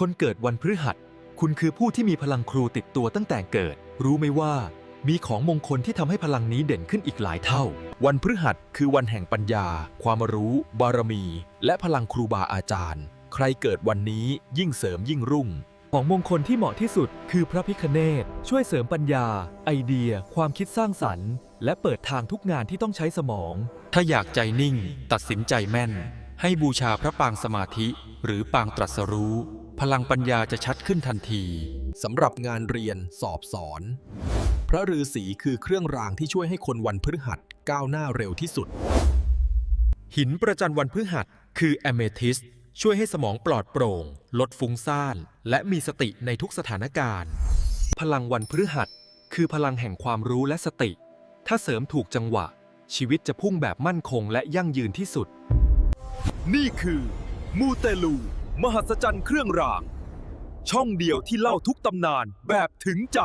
คนเกิดวันพฤหัส คุณคือผู้ที่มีพลังครูติดตัวตั้งแต่เกิด รู้ไหมว่า มีของมงคลที่ทำให้พลังนี้เด่นขึ้นอีกหลายเท่า วันพฤหัสคือวันแห่งปัญญา ความรู้ บารมี และพลังครูบาอาจารย์ ใครเกิดวันนี้ยิ่งเสริมยิ่งรุ่ง ของมงคลที่เหมาะที่สุด คือพระพิคเนตช่วยเสริมปัญญา ไอเดีย ความคิดสร้างสรรค์ และเปิดทางทุกงานที่ต้องใช้สมอง ถ้าอยากใจนิ่ง ตัดสินใจแม่น ให้บูชาพระปางสมาธิ หรือปางตรัสรู้ พลังปัญญาจะชัดขึ้นทันทีสำหรับงานเรียนสอบสอน พระฤาษีคือเครื่องรางที่ช่วยให้คนวันพฤหัสก้าวหน้าเร็วที่สุด หินประจันวันพฤหัสคือแอเมทิสช่วยให้สมองปลอดโปร่ง ลดฟุ้งซ่าน และมีสติในทุกสถานการณ์ พลังวันพฤหัส คือพลังแห่งความรู้และสติ ถ้าเสริมถูกจังหวะ ชีวิตจะพุ่งแบบมั่นคงและยั่งยืนที่สุด นี่คือ มูเตลู มหัศจรรย์เครื่องราง ช่องเดียวที่เล่าทุกตำนานแบบถึงใจ